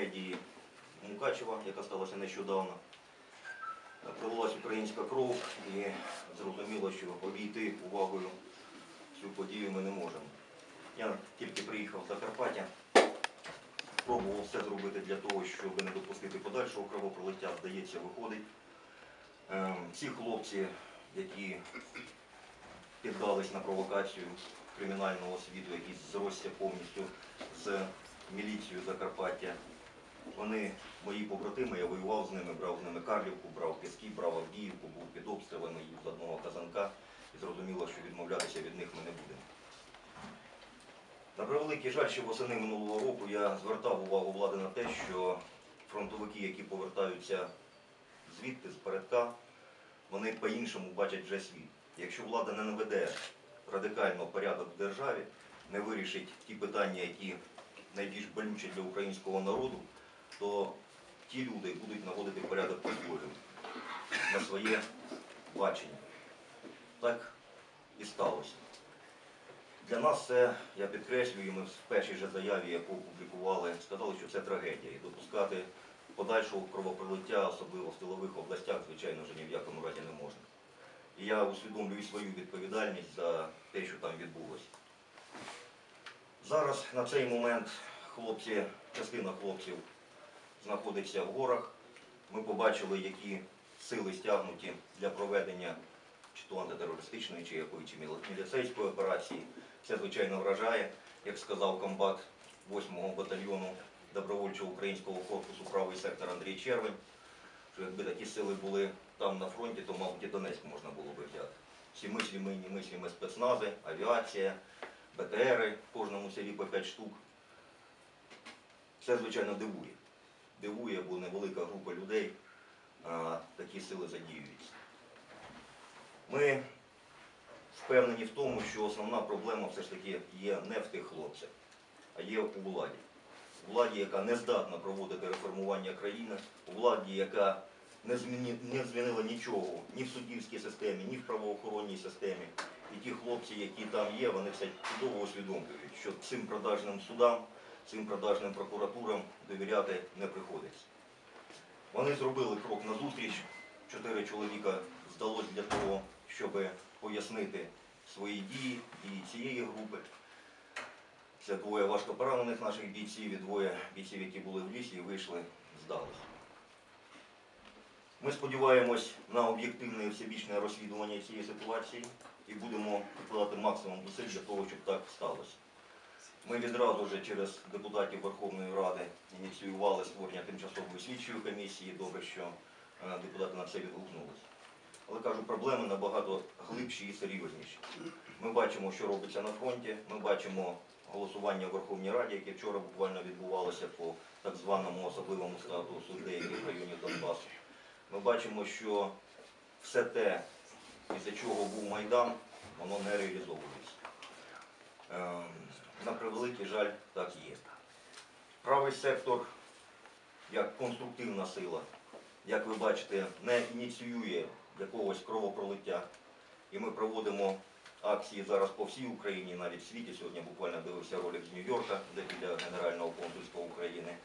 трагедії Мукачева, яка сталася нещодавно. Пролилась українська кров і зрозуміло, що обійти увагою цю подію ми не можемо. Я тільки приїхав з Закарпаття, пробував все зробити для того, щоб не допустити подальшого кровопролиття, здається, виходить. Ем, Ці хлопці, які піддались на провокацію кримінального світу, які зросся повністю з міліцією Закарпаття, вони мої побратими, я воював з ними, брав з ними Карлівку, брав Піски, брав Авдіївку, був під обстрілами їх з одного казанка і зрозуміло, що відмовлятися від них ми не будемо. На превеликий жаль, що восени минулого року я звертав увагу влади на те, що фронтовики, які повертаються звідти, з передка, вони по-іншому бачать вже світ. Якщо влада не наведе радикально порядок в державі, не вирішить ті питання, які найбільш болючі для українського народу, то ті люди будуть наводити порядок по-своєму, на своє бачення. Так і сталося. Для нас це, я підкреслюю, ми в першій же заяві, яку опублікували, сказали, що це трагедія. І допускати подальшого кровопролиття, особливо в тилових областях, звичайно ж, ні в якому разі не можна. І я усвідомлюю свою відповідальність за те, що там відбулося. Зараз на цей момент хлопці, частина хлопців знаходиться в горах. Ми побачили, які сили стягнуті для проведення чи то антитерористичної, чи якої, чи міліцейської операції. Це, звичайно, вражає, як сказав комбат 8-го батальйону добровольчого українського корпусу правий сектор Андрій Червень, що якби такі сили були там на фронті, то, мабуть, і Донецьк можна було би взяти. Всі мислімі і немислімі спецнази, авіація, БТРи в кожному селі по 5 штук. Це, звичайно, дивує. Дивує, бо невелика група людей такі сили задіюються. Ми впевнені в тому, що основна проблема все ж таки є не в тих хлопцях, а є у владі. У владі, яка не здатна проводити реформування країни, у владі, яка не змінила нічого ні в суддівській системі, ні в правоохоронній системі. І ті хлопці, які там є, вони все чудово усвідомлюють, що цим продажним судам, цим продажним прокуратурам довіряти не приходиться. Вони зробили крок назустріч. Чотири чоловіка здалось для того, щоб пояснити свої дії, дії цієї групи. Це двоє важко поранених наших бійців і двоє бійців, які були в лісі і вийшли, здалися. Ми сподіваємось на об'єктивне і всебічне розслідування цієї ситуації і будемо прикладати максимум зусиль для того, щоб так сталося. Ми відразу вже через депутатів Верховної Ради ініціювали створення тимчасової слідчої комісії. Добре, що е, депутати на це відгукнулися. Але кажу, проблеми набагато глибші і серйозніші. Ми бачимо, що робиться на фронті. Ми бачимо голосування в Верховній Раді, яке вчора буквально відбувалося по так званому особливому статусу деяких районів Донбасу. Ми бачимо, що все те, із-за чого був Майдан, воно не реалізовується. На превеликий жаль, так є. Правий сектор, як конструктивна сила, як ви бачите, не ініціює якогось кровопролиття. І ми проводимо акції зараз по всій Україні, навіть в світі. Сьогодні буквально дивився ролик з Нью-Йорка, де біля Генерального консульства України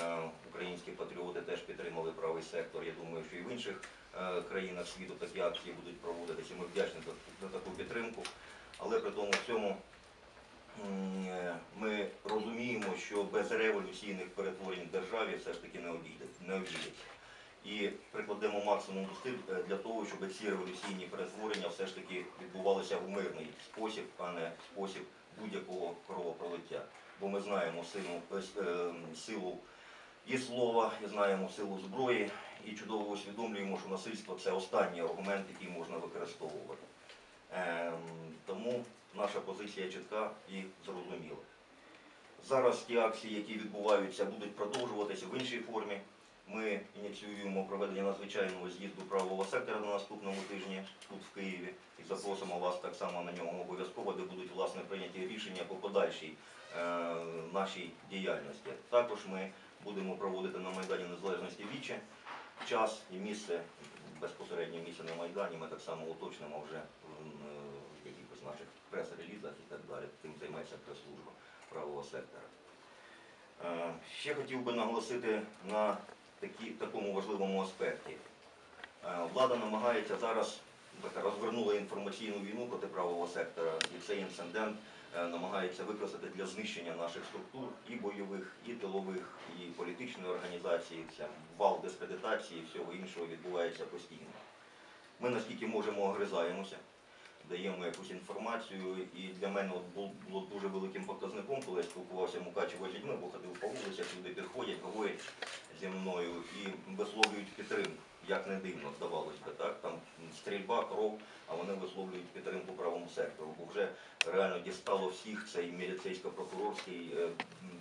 е, українські патріоти теж підтримали правий сектор. Я думаю, що і в інших е, країнах світу такі акції будуть проводитися. Ми вдячні за, таку підтримку. Але при тому всьому ми розуміємо, що без революційних перетворень в державі все ж таки не обійде- не обійдеться. І прикладемо максимум зусиль е, для того, щоб ці революційні перетворення все ж таки відбувалися в мирний спосіб, а не спосіб будь-якого кровопролиття. Бо ми знаємо силу, е, е, і слова, і знаємо силу зброї, і чудово усвідомлюємо, що насильство це останній аргумент, який можна використовувати. Ем, Тому наша позиція чітка і зрозуміла. Зараз ті акції, які відбуваються, будуть продовжуватися в іншій формі. Ми ініціюємо проведення надзвичайного з'їзду правого сектора на наступному тижні тут в Києві і запросимо вас так само на нього обов'язково, де будуть власне прийняті рішення по подальшій е, нашій діяльності. Також ми будемо проводити на Майдані Незалежності віче час і місце, безпосереднє місце на Майдані. Ми так само уточнимо вже наших прес-релізах і так далі. Тим займається прес-служба правого сектора. Е, Ще хотів би наголосити на такі, такому важливому аспекті. Е, Влада намагається зараз розвернула інформаційну війну проти правого сектора, і цей інцидент е, намагається використати для знищення наших структур і бойових, і тилових, і політичної організації. Це вал дискредитації і всього іншого відбувається постійно. Ми наскільки можемо огризаємося, даємо якусь інформацію, і для мене от було дуже великим показником, коли я спілкувався Мукачево з людьми, бо ходив по вулицях, люди підходять, говорять зі мною і висловлюють підтримку. Як не дивно, здавалось би, так? Там стрільба, кров, а вони висловлюють підтримку правому сектору. Бо вже реально дістало всіх цей міліцейсько-прокурорський е,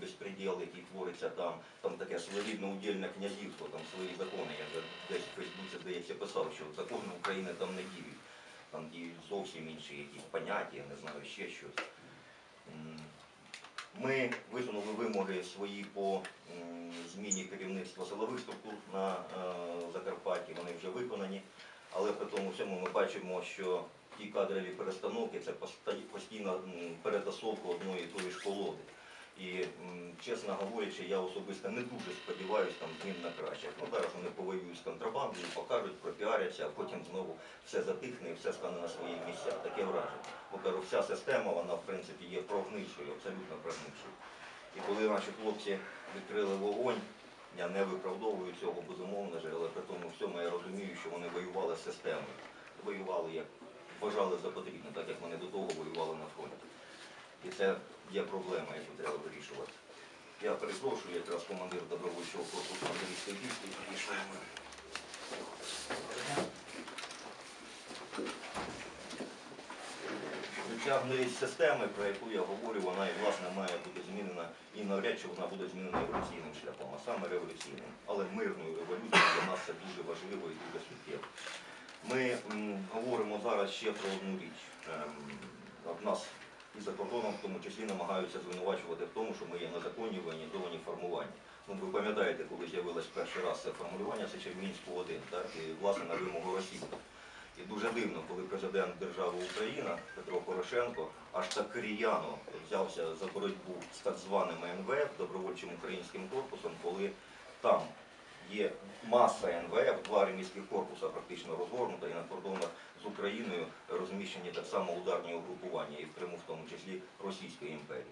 безпреділ, який твориться там, там таке своєрідне удільне князівство, там свої закони. Я вже десь в Фейсбуці, здається, писав, що закони України там не діють. Там діють зовсім інші якісь поняття, я не знаю, ще щось. Ми висунули вимоги свої по зміні керівництва силових структур на е, Закарпатті, вони вже виконані. Але при тому всьому ми бачимо, що ті кадрові перестановки це постійна перетасовка одної і тої м, чесно говорячи, я особисто не дуже сподіваюся там змін на краще. Ну, зараз вони повоюють з контрабандою, покажуть, пропіаряться, а потім знову все затихне і все стане на свої місця. Таке враження. Бо кажу, вся система, вона в принципі є прогнившою, абсолютно прогнившою. І коли наші хлопці відкрили вогонь, я не виправдовую цього безумовно але при тому всьому я розумію, що вони воювали з системою. Воювали як вважали за потрібне, так як вони до того воювали на фронті. І це є проблема, яку треба вирішувати. Я перепрошую, якраз командир добровольчого корпусу Андрійської дійсно підійшов. Витягнулись системи, про яку я говорю, вона і власне має бути змінена і навряд чи вона буде змінена революційним шляхом, а саме революційним. Але мирною революцією для нас це дуже важливо і дуже суттєво. Ми говоримо зараз ще про одну річ. Ем, от нас і за кордоном в тому числі намагаються звинувачувати в тому, що ми є незаконні воєнізовані формування. Ну, ви пам'ятаєте, коли з'явилось перший раз це формулювання, це ще в Мінську 1, так, і власне на вимогу Росії. І дуже дивно, коли президент держави Україна Петро Порошенко аж так ріяно взявся за боротьбу з так званим МВФ, добровольчим українським корпусом, коли там є маса НВФ, два армійських корпуса практично розгорнута, і на кордонах з Україною розміщені так само ударні угрупування, і в Криму в тому числі Російської імперії.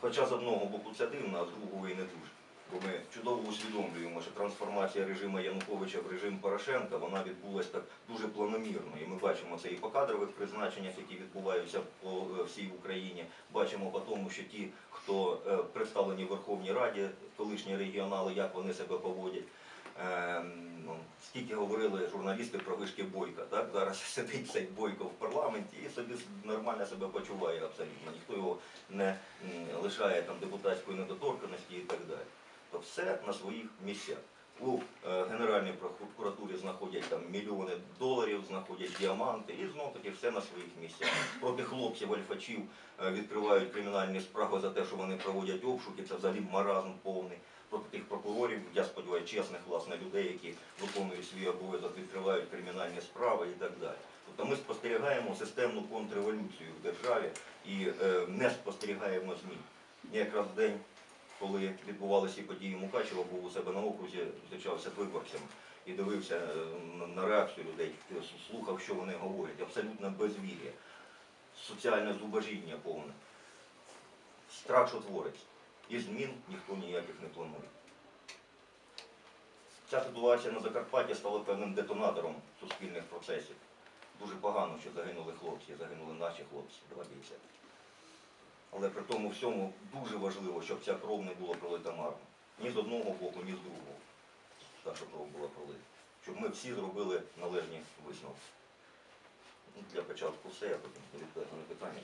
Хоча з одного боку це дивно, а з другого і не дуже. Бо ми чудово усвідомлюємо, що трансформація режиму Януковича в режим Порошенка вона відбулася так дуже планомірно. І ми бачимо це і по кадрових призначеннях, які відбуваються по е, всій Україні. Бачимо по тому, що ті, хто е, представлені в Верховній Раді, колишні регіонали, як вони себе поводять. Ем, ну, Скільки говорили журналісти про вишки Бойка, так? Зараз сидить цей Бойко в парламенті і собі нормально себе почуває абсолютно. Ніхто його не лишає там депутатської недоторканості і так далі. Все на своїх місцях. У е, Генеральній прокуратурі знаходять там мільйони доларів, знаходять діаманти і знов таки все на своїх місцях. Проти хлопців, альфачів е, відкривають кримінальні справи за те, що вони проводять обшуки, це взагалі маразм повний. Проти тих прокурорів, я сподіваюся, чесних власне людей, які виконують свій обов'язок, відкривають кримінальні справи і так далі. Тобто ми спостерігаємо системну контрреволюцію в державі і е, не спостерігаємо змін. Якраз день, коли відбувалися події Мукачева, був у себе на окрузі, зустрічався з виборцями і дивився е, на- реакцію людей, слухав, що вони говорять. Абсолютно безвір'я, соціальне зубожіння повне. Страх, що твориться. І змін ніхто ніяких не планує. Ця ситуація на Закарпатті стала певним детонатором суспільних процесів. Дуже погано, що загинули хлопці, загинули наші хлопці, два бійця. Але при тому всьому дуже важливо, щоб ця кров не була пролита марно. Ні з одного боку, ні з другого. Та, щоб кров була пролита. Щоб ми всі зробили належні висновки. Ну, Для початку все, а потім відповідаю на питання